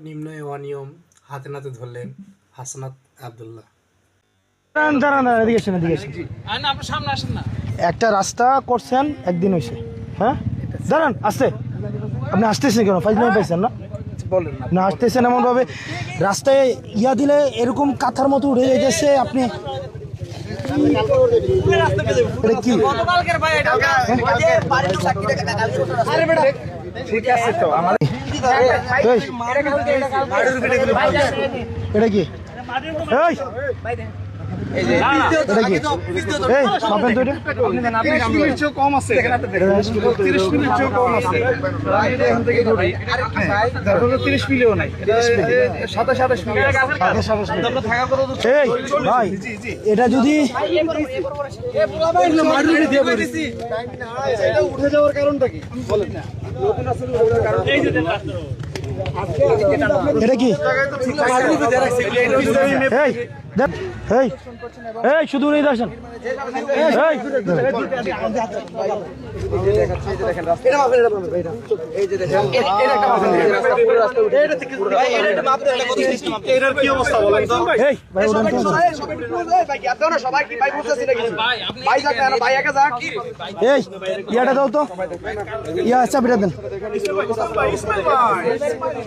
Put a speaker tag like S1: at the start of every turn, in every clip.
S1: নিম্ন এ অনিয়ম হাতে নাতে ধরলেন হাসনাত আবদুল্লাহ।
S2: একটা রাস্তা করছেন একদিন হয়েছে হ্যাঁ? দাঁড়ান আসতে আপনি আসতেছেন কেন? ফাইজ নামে পাইছেন না?
S1: বলেন না।
S2: আপনি আসতেছেন এমনভাবে। রাস্তায় ইয়া দিলে এরকম কাঁথার মতো উড়ে যাইতেছে আপনি
S1: ঠিক আছে তো আমার
S2: এটা কি এই, এটা যদি
S1: উঠে যাওয়ার কারণটা কি? বলেন না।
S2: এটা কি? এই এই এই শুধু উড়ে আসেন এই
S1: এটার কি অবস্থা বলেন তো।
S2: এই ভাই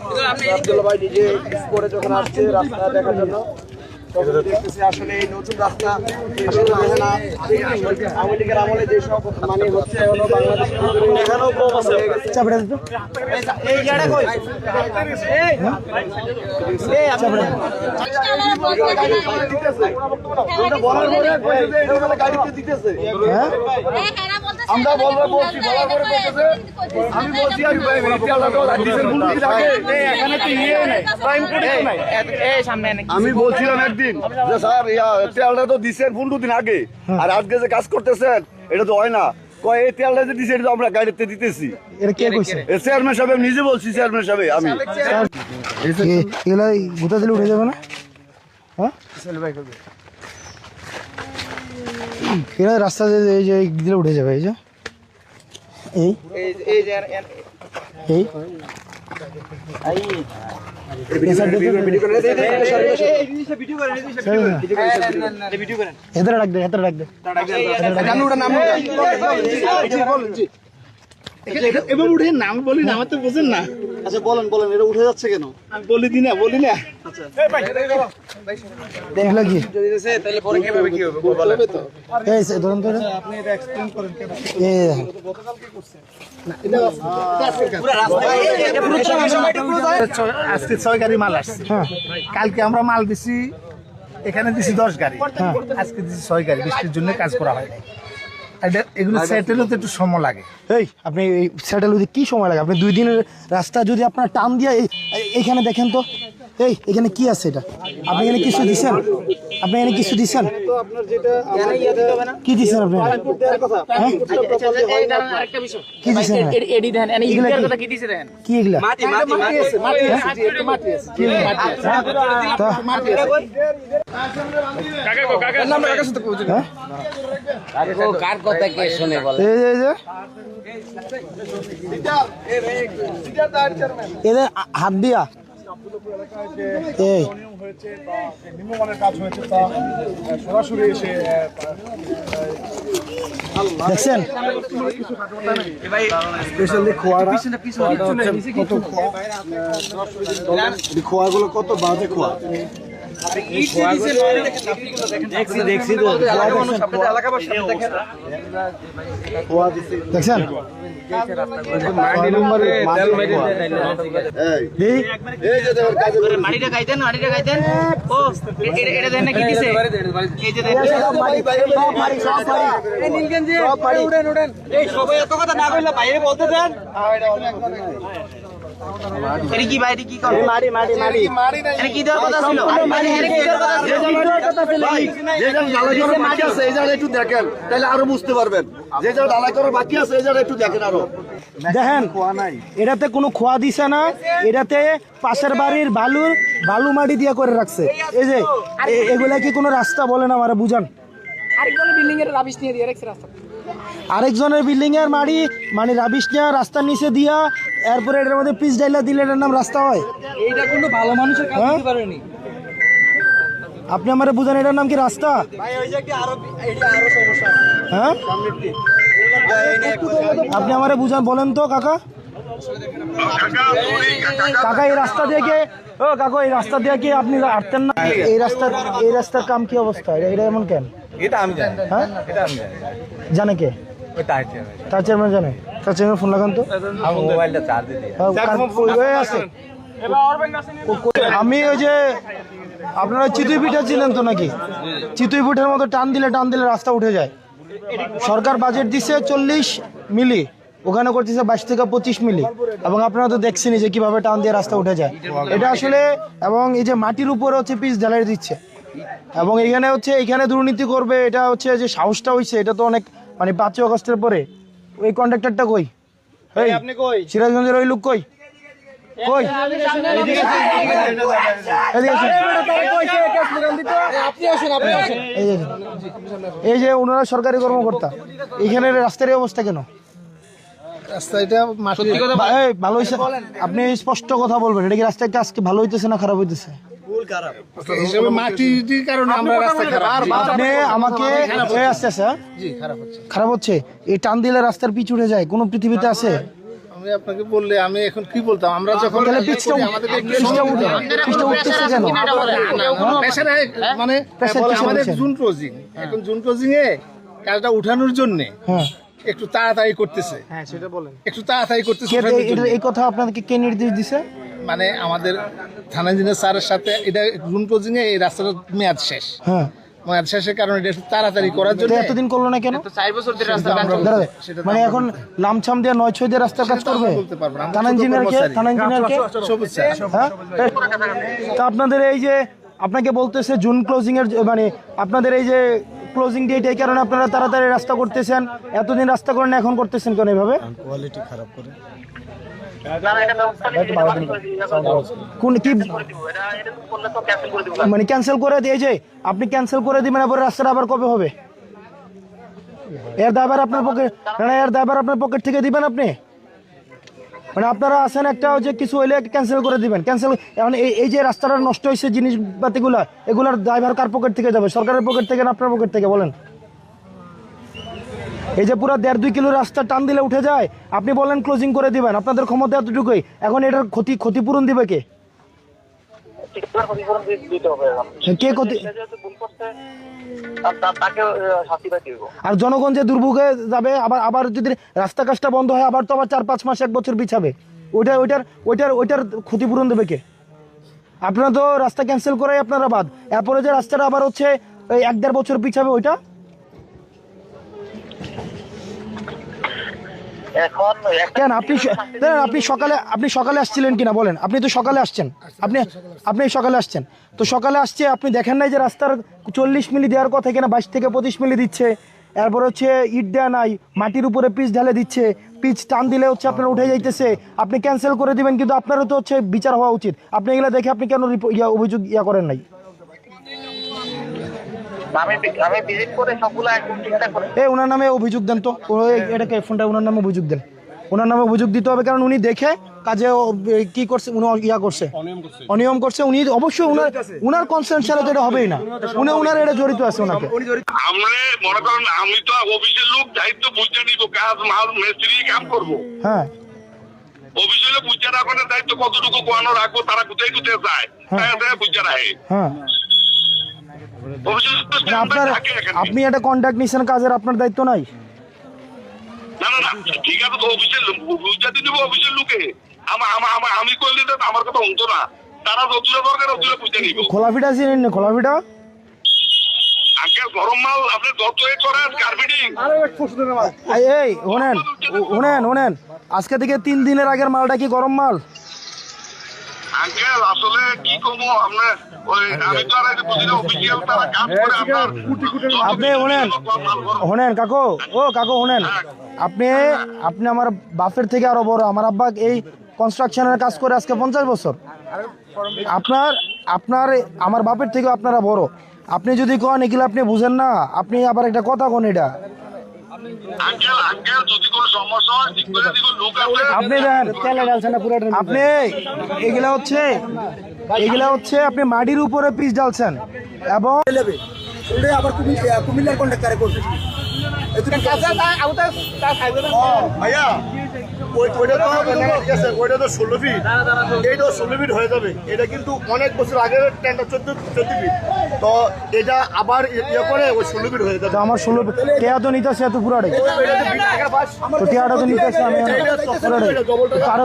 S2: উড়ান তো না। এই ইয়াটা দাও তো ইয়া চাবিটা দেন
S3: আসলে এই নতুন রাস্তা আসলে দেখে আওয়ামী লীগের আমলে যেসব মানে হচ্ছে হলো বাংলাদেশ
S1: এখানেও কম আছে
S3: এই জায়গা কই বলার পরে কইছে যে এটা মানে গাড়িতে দিতেছে
S2: হ্যাঁ
S3: আমরা বলব বলছি বলার পরে কইতেছে আমি বলছি আমি ভাই এখানে তো ইয়ে নাই টাইম কোডে নাই আমি বলছিলাম একদিন যে স্যার ইয়া তেলটা তো দিছেন পনেরো দিন আগে। আর আজকে যে কাজ করতেছেন এটা তো হয় না। কয় এই তেলটা যে দিছে এটা তো আমরা গাড়িতে দিতেছি।
S2: এটা কে কইছে?
S3: এ চেয়ারম্যান সাহেব আমি নিজে বলছি চেয়ারম্যান সাহেব আমি।
S2: এগুলা গুতা দিলে উঠে যাবে না? হ্যাঁ? এরা রাস্তা দিয়ে এই যে এই দিলে উঠে যাবে এই যে এই এই এদের ডাক দে এদের ডাক দে
S1: এবার উঠে না আমি বলি না আমার তো বোঝেন না।
S3: আচ্ছা বলেন বলেন এটা উঠে যাচ্ছে কেন?
S1: আমি বলি দি না বলি না।
S2: এগুলা কি?
S1: তাহলে পরে কীভাবে কি হবে? তো।
S2: এই সে ধরুন তো
S1: আপনি এটা এক্সপ্লেইন করেন কেন?
S2: এই দেখেন।
S1: আজকে ছয় গাড়ি মাল আসছে।
S2: হ্যাঁ।
S1: কালকে আমরা মাল দিছি এখানে দিছি দশ গাড়ি। আজকে দিছি ছয় গাড়ি বৃষ্টির জন্য কাজ করা হয় নাই। এটা- এগুলো সেটেল হতে একটু সময় লাগে।
S2: এই আপনি এই স্যাটেল হতে কি সময় লাগে? আপনি দুই দিনের রাস্তা যদি আপনার টান দিয়ে এই- এইখানে দেখেন তো। এই এখানে কি আছে এটা? আপনি এখানে কিছু দিছেন? আপনি এখানে কিছু দিছেন? কি দিছেন আপনি? হ্যাঁ? কি দিছেন?
S4: এনে
S2: কি?
S4: কথা কি দিছে
S2: কি এগুলা?
S1: মাটি মাটি মাটি আছে মাটি আছে একটু মাটি আছে কি মাটি আছে।
S2: তা
S1: মাটি আছে।
S2: হ্যাঁ?
S4: কার কথা কে শুনে বল
S2: এই যে- এদের হাত দিয়া। এই।
S1: হয়েছে বা নিম্নমানের কাজ হয়েছে তা সরাসরি এসে
S2: দেখছেন?
S3: স্পেশালি খোয়াটা কত খোয়া। খোয়াগুলো কত বাজে খোয়া? দেখছি দেখছি তো খোয়া দিছি।
S2: দেখছেন?
S3: ছয়
S4: এত দেন না কি বাইরে বলতে দেন।
S3: সব বাড়ি, বাইরে, সব বাড়ি, সব বাড়ি। সব বাড়ি।
S4: এটা কি বাইরে কি করে মারি। মারি মারি এটা কি দেওয়ার কথা ছিল? আরে এটা কি দেওয়ার কথা ছিল?
S3: ভাই, যে জায়গায় ঢালাই করার বাকি আছে এই জায়গাটা একটু দেখেন তাহলে আরও বুঝতে পারবেন। যে জায়গায় ঢালাই করার বাকি আছে এই জায়গাটা একটু দেখেন আরও।
S2: দেখেন এটাতে কোনো খোয়া দিছে না এটাতে পাশের বাড়ির বালু বালু মাটি দিয়ে করে রাখছে। এই যে এগুলা কি কোনো রাস্তা বলেন আমার বুঝান?
S4: আরেকজন বিল্ডিং এর রাবিশ নিয়ে দিয়ে রাখছে রাস্তা।
S2: আরেকজনের বিল্ডিং এর মাড়ি মানে রাবিশ নিয়ে রাস্তার নিচে দিয়া এরপরে এটার মধ্যে পিস ডাইলা দিলে এটার নাম রাস্তা হয়।
S5: এইটা কোনো ভালো মানুষের কাজ
S2: হ্যাঁ?
S5: পারেনি।
S2: আপনি আমারে বুঝান এটার নাম কি রাস্তা?
S5: ভাই ওই যে একটা আরও এইটা আরও সমস্যা
S2: হ্যাঁ? আপনি আমারে বুঝান বলেন তো কাকা। কাকা এই রাস্তা দিয়ে কি ও কাকা এই রাস্তা দিয়ে কি আপনি হাঁটতেন না? এই রাস্তার এই রাস্তার কাম কি অবস্থা? এটা এটা এমন কেন?
S5: এটা আমি জানি।
S2: হ্যাঁ?
S5: এটা আমি জানি।
S2: জানে কে? তার চেয়ারম্যান জানে? চেয়ারম্যান ফোন লাগান তো।
S5: মোবাইলটা চার্জ
S2: হ্যাঁ, ওই আছে। আমি ওই যে আপনারা চিতুই পিঠা ছিলেন তো নাকি? চিতুই পিঠার মতো টান দিলে টান দিলে রাস্তা উঠে যায়। সরকার বাজেট দিছে চল্লিশ মিলি ওখানে করতেছে বাইশ থেকে পঁচিশ মিলি। এবং আপনারা তো দেখছেনই যে কীভাবে টান দিয়ে রাস্তা উঠে যায়। এটা আসলে এবং এই যে মাটির উপরে হচ্ছে পিস ঢালাই দিচ্ছে। এবং এখানে হচ্ছে এখানে দুর্নীতি করবে এটা হচ্ছে যে সাহসটা হয়েছে এটা তো অনেক মানে পাঁচই অগস্টের পরে। ওই কন্ট্রাক্টরটা কই? এই
S5: আপনি কই?
S2: সিরাজগঞ্জের ওই লোক কই? কই? এদিকে আসুন।
S5: আপনি আসুন আপনি আসুন
S2: এই যে। এই যে ওনারা সরকারি কর্মকর্তা এখানের রাস্তার অবস্থা কেন? আপনি স্পষ্ট কথা বলবেন এটা কি রাস্তার কাজ কি ভালো হইতেছে না খারাপ হইতেছে?
S1: হিসেবে মাটির কারণে আমরা রাস্তা খারাপ।
S2: আপনি আমাকে এই আস্তে আস্তে হ্যাঁ?
S1: জি খারাপ হচ্ছে।
S2: খারাপ হচ্ছে? এই টান দিলে রাস্তার পিচ উঠে যায় কোন পৃথিবীতে আছে?
S1: আমি আপনাকে বললে আমি এখন কি বলতাম? আমরা যখন আমাদের মানে আমাদের জুন ক্লোজিং এখন জুন ক্লোজিং এ কাজটা উঠানোর জন্য
S2: হ্যাঁ।
S1: একটু তাড়াতাড়ি করতেছে।
S2: হ্যাঁ সেটা বলেন।
S1: একটু তাড়াতাড়ি করতেছে।
S2: এই কথা আপনাদেরকে কে নির্দেশ দিছে?
S1: মানে আমাদের থানা ইঞ্জিনিয়ার স্যারের সাথে এটা জুন ক্লোজিং এ এই রাস্তাটার মেয়াদ শেষ।
S2: হ্যাঁ।
S1: মেয়াদ শেষের কারণে এটা তাড়াতাড়ি করার জন্য
S2: এতদিন করল না কেন?
S4: চার বছর ধরে রাস্তা
S2: মানে এখন লামছাম দিয়ে নয় ছয় দিয়ে রাস্তার কাজ
S1: সেটা তো
S2: করবে?
S1: আমরা বলতে পারব না। আমরা
S2: থানা ইঞ্জিনিয়ার কে? থানা ইঞ্জিনিয়ার কে?
S1: সবুজ
S2: হ্যাঁ? তা আপনাদের এই যে আপনাকে বলতেছে জুন ক্লোজিং এর মানে আপনাদের এই যে ক্লোজিং ডেট এই কারণে আপনারা তাড়াতাড়ি রাস্তা করতেছেন। এতদিন রাস্তা করেন এখন করতেছেন কেন এইভাবে কোন কি মানে ক্যান্সেল করে দিয়ে যে, আপনি ক্যান্সেল করে দিবেন এবার রাস্তাটা আবার কবে হবে? এর দায়ভার আপনার পকেট না এর দায়ভার আপনার পকেট থেকে দিবেন আপনি? মানে আপনারা আছেন একটা যে কিছু হইলে ক্যান্সেল করে দিবেন। ক্যান্সেল এখন এই যে রাস্তাটা নষ্ট হয়েছে জিনিসপাতিগুলা, এগুলার ড্রাইভার কার পকেট থেকে যাবে? সরকারের পকেট থেকে না আপনার পকেট থেকে, বলেন? এই যে পুরো দেড় দুই কিলো রাস্তা টান দিলে উঠে যায়, আপনি বলেন ক্লোজিং করে দিবেন। আপনাদের ক্ষমতা এতটুকুই। এখন এটার ক্ষতি, ক্ষতিপূরণ দিবে কে? কে ক্ষতি? আর জনগণ যে দুর্ভোগে যাবে, আবার আবার যদি রাস্তা কাজটা বন্ধ হয়, আবার তো আবার চার পাঁচ মাস এক বছর বিছাবে। ওইটা, ওইটার ওইটার ওইটার ক্ষতিপূরণ দেবে কে? আপনারা তো রাস্তা ক্যান্সেল করাই আপনারা বাদ এরপরে যে রাস্তাটা আবার হচ্ছে এক দেড় বছর পিছাবে, ওইটা? কেন আপনি আপনি সকালে আপনি সকালে আসছিলেন কিনা বলেন? আপনি তো সকালে আসছেন। আপনি আপনি সকালে আসছেন। তো সকালে আসছে আপনি দেখেন নাই যে রাস্তার চল্লিশ মিলি দেওয়ার কথা এখানে বাইশ থেকে পঁচিশ মিলি দিচ্ছে। এরপর হচ্ছে ইট দেওয়া নাই মাটির উপরে পিচ ঢালে দিচ্ছে। পিচ টান দিলে হচ্ছে আপনার উঠে যাইতেছে। আপনি ক্যান্সেল করে দিবেন কিন্তু আপনারও তো হচ্ছে বিচার হওয়া উচিত। আপনি এগুলো দেখে আপনি কেন ইয়া অভিযোগ ইয়া করেন নাই?
S6: আমি আমি ভিজিট করে সবগুলো একদম ঠিকঠাক করে
S2: এই ওনার নামে অভিযোগ দেন তো। এটাকে ফোনটা ওনার নামে অভিযোগ দেন। ওনার নামে অভিযোগ দিতে হবে কারণ উনি দেখে কাজে কি করছে উনি ইয়া করছে। অনিয়ম করছে। উনি অবশ্যই উনার উনার কনসেন্ট ছাড়া তো এটা হবেই না। উনি উনার এটা জড়িত আছে ওনাকে
S7: আমরা মনে করেন আমি তো অফিসের লোক দায়িত্ব বুঝতে নিব কাজ মাল মিস্ত্রি কাম করব।
S2: হ্যাঁ।
S7: অফিসে বুঝতে রাখার দায়িত্ব কতটুকু কোয়ানো রাখব তারা কোথায় কোথায় যায়। তাই তাই বুঝতে রাখে।
S2: হ্যাঁ
S7: অফিসে তো
S2: মানে
S7: standby
S2: আপনার আপনি একটা কন্ট্যাক্ট নিছেন কাজের আপনার দায়িত্ব নাই?
S7: না না না ঠিক আছে অফিসের বুঝতে দিব অফিসের লোকে। আমার আমার আমার আমি করলে আমার কথা হতো না। তারা যতুলে দরকার যতুলে বুঝতে নিব।
S2: খোলাফিটা চিনেন না খোলাফিটা?
S7: আগে গরম মাল আপনি যত এ করেন কার্পেটিং
S2: এই, এই শোনেন ও- শোনেন শোনেন। আজকে থেকে তিন দিনের আগের মালটা কি গরম মাল?
S7: আঙ্কেল আসলে কি করব? আপনার ওই আমি তো আর বুঝি না অফিসিয়াল তারা কাজ করে আপনার
S2: আপনি শোনেন শোনেন কাকু ও কাকু শোনেন। আপনি আপনি আমার বাপের থেকে আরও বড় আমার আব্বা এই কনস্ট্রাকশনের কাজ করে আজকে পঞ্চাশ বছর। আপনার আপনার আমার বাপের থেকে আপনারা বড়। আপনি যদি কন এগুলো আপনি বুঝেন না আপনি আবার একটা কথা কোন এটা।
S7: আঙ্কেল আঙ্কেল যদি
S2: আপনি আপনি এগুলা হচ্ছে এগুলা হচ্ছে আপনি মাটির উপরে পিস ডালছেন এবং
S3: ভাইয়া ওই- ওইটা তো ঠিক আছে, ওইটা তো ষোলো ফিট এইটা ষোলো ফিট হয়ে যাবে। এটা কিন্তু অনেক বছর আগের ট্রেনটা চোদ্দ চোদ্দ ফিট তো এটা আবার ইয়ে করে ওই ষোলো ফিট হয়ে যাবে।
S2: আমার ষোলো টেয়া তো নিতেছে এত পুরাটাই।
S3: তো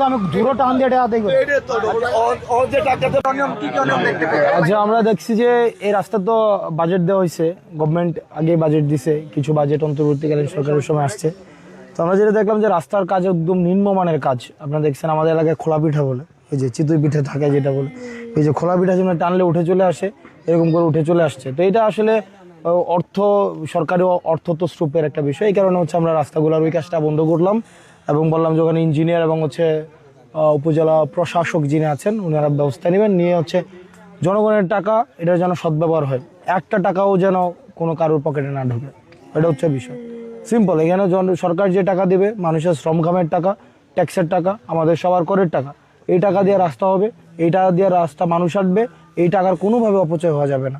S2: তো আমি তো টান দিয়ে টেয়া দেখব
S3: যে
S2: আচ্ছা আমরা দেখছি যে এই রাস্তা তো বাজেট দেওয়া হয়েছে। গভর্নমেন্ট আগে বাজেট দিছে কিছু বাজেট অন্তর্বর্তীকালীন সরকারের সময় আসছে। তো আমরা যেটা দেখলাম যে রাস্তার কাজ একদম নিম্নমানের কাজ। আপনারা দেখছেন আমাদের এলাকায় খোলা পিঠা বলে, এই যে চিতই পিঠে থাকে যেটা বলে, এই যে খোলা পিঠা যেমন টানলে উঠে চলে আসে, এরকম করে উঠে চলে আসছে। তো এটা আসলে অর্থ, সরকারি অর্থ তো স্রোপের একটা বিষয়। এই কারণে হচ্ছে আমরা রাস্তাগুলোর ওই কাজটা বন্ধ করলাম এবং বললাম যে ওখানে ইঞ্জিনিয়ার এবং হচ্ছে উপজেলা প্রশাসক যিনি আছেন ওনারা ব্যবস্থা নেবেন। নিয়ে হচ্ছে জনগণের টাকা, এটা যেন সদ্ব্যবহার হয়। একটা টাকাও যেন কোনো কারোর পকেটে না ঢোকে। এটা হচ্ছে বিষয়। সিম্পল এখানে সরকার যে টাকা দেবে, মানুষের শ্রমকামের টাকা ট্যাক্সের টাকা, আমাদের সবার করের টাকা। এই টাকা দিয়ে রাস্তা হবে, এই টাকা দিয়ে রাস্তা মানুষ আসবে এই টাকার কোনোভাবে অপচয় হওয়া যাবে না।